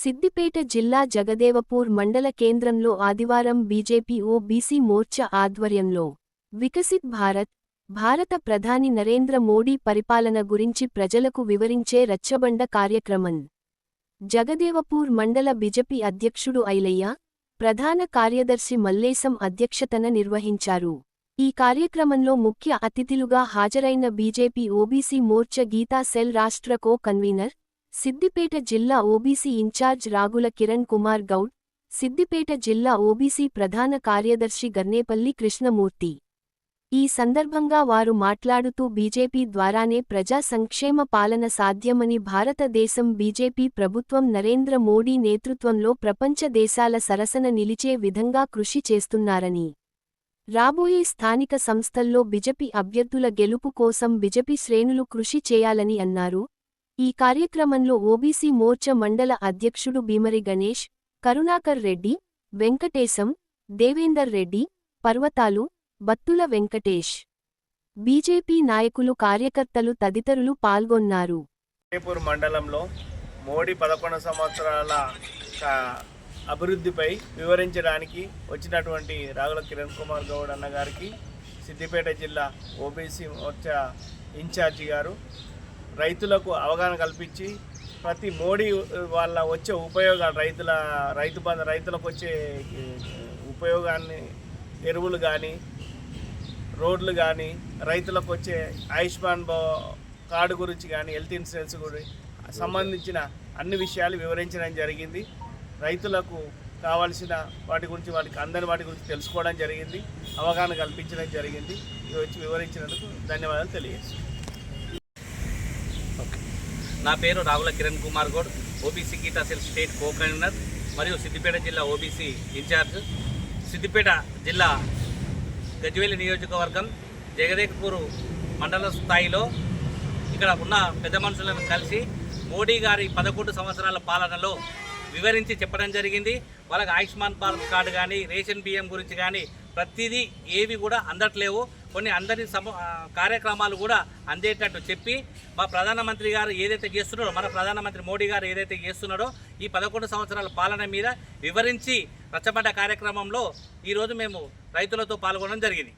సిద్దిపేట జిల్లా జగదేవపూర్ మండల కేంద్రంలో ఆదివారం బీజేపీ ఓబీసీ మోర్చా ఆధ్వర్యంలో వికసిత్ భారత్ భారత ప్రధాని నరేంద్ర మోడీ పరిపాలన గురించి ప్రజలకు వివరించే రచ్చబండ కార్యక్రమం. జగదేవపూర్ మండల బిజెపి అధ్యక్షుడు ఐలయ్య ప్రధాన కార్యదర్శి మల్లేశం అధ్యక్షతన నిర్వహించారు. ఈ కార్యక్రమంలో ముఖ్య అతిథులుగా హాజరైన BJP OBC Morcha Geeta cell రాష్ట్ర కో కన్వీనర్ సిద్దిపేట జిల్లా ఓబీసీ ఇన్ఛార్జ్ రాగుల కిరణ్ కుమార్ గౌడ్ సిద్దిపేట జిల్లా ఓబీసీ ప్రధాన కార్యదర్శి గర్నేపల్లి కృష్ణమూర్తి. ఈ సందర్భంగా వారు మాట్లాడుతూ బీజేపీ ద్వారానే ప్రజా సంక్షేమ పాలన సాధ్యమని భారతదేశం బీజేపీ ప్రభుత్వం నరేంద్ర మోడీ నేతృత్వంలో ప్రపంచ దేశాల సరసన నిలిచే విధంగా కృషి చేస్తున్నారని. రాబోయే స్థానిక సంస్థల్లో బిజెపి అభ్యర్థుల గెలుపు కోసం బిజెపి శ్రేణులు కృషి చేయాలని అన్నారు. ఈ కార్యక్రమంలో ఓబీసీ మోర్చా మండల అధ్యక్షుడు భీమరి గణేష్ కరుణాకర్ రెడ్డి వెంకటేశం దేవేందర్ రెడ్డి పర్వతాలు బత్తుల వెంకటేష్. బీజేపీ నాయకులు కార్యకర్తలు తదితరులు పాల్గొన్నారు. మండలంలో మోడీ పదకొండు సంవత్సరాల అభివృద్ధిపై వివరించడానికి వచ్చినటువంటి రాగుల కిరణ్ కుమార్ గౌడ్ అన్న గారికి సిద్దిపేట జిల్లా ఓబీసీ మోర్చా ఇన్ఛార్జి గారు రైతులకు అవగాహన కల్పించి ప్రతి మోడీ వాళ్ళ వచ్చే ఉపయోగాలు రైతుల రైతు బంధు రైతులకు వచ్చే ఉపయోగాన్ని ఎరువులు కానీ రోడ్లు కానీ రైతులకు వచ్చే ఆయుష్మాన్ భవ- కార్డు గురించి కానీ హెల్త్ ఇన్సూరెన్స్ గురించి సంబంధించిన అన్ని విషయాలు వివరించడం జరిగింది. రైతులకు కావాల్సిన వాటి గురించి వాటికి అందరి వాటి గురించి తెలుసుకోవడం జరిగింది. అవగాహన కల్పించడం జరిగింది. ఇది వచ్చి వివరించినందుకు ధన్యవాదాలు తెలియజేస్తున్నాను. నా పేరు Ravula Kiran Kumar Goud. OBC Geeta cell state co convener మరియు సిద్దిపేట జిల్లా ఓబీసీ ఇన్ఛార్జ్. సిద్దిపేట జిల్లా గజ్వేలి నియోజకవర్గం జగదేకపూర్ మండల స్థాయిలో ఇక్కడ ఉన్న పెద్ద మనుషులను కలిసి మోడీ గారి పదకొండు సంవత్సరాల పాలనలో వివరించి చెప్పడం జరిగింది. వాళ్ళకి ఆయుష్మాన్ భారత్ కార్డు కానీ రేషన్ బియ్యం గురించి కానీ ప్రతిదీ ఏవి కూడా అందట్లేవు. కొన్ని అందరి సమ కార్యక్రమాలు కూడా అందేటట్టు చెప్పి మా ప్రధానమంత్రి గారు ఏదైతే చేస్తున్నాడో మన ప్రధానమంత్రి మోడీ గారు ఏదైతే చేస్తున్నాడో ఈ పదకొండు సంవత్సరాల పాలన మీద వివరించి రచ్చబండ కార్యక్రమంలో ఈరోజు మేము రైతులతో పాల్గొనడం జరిగింది.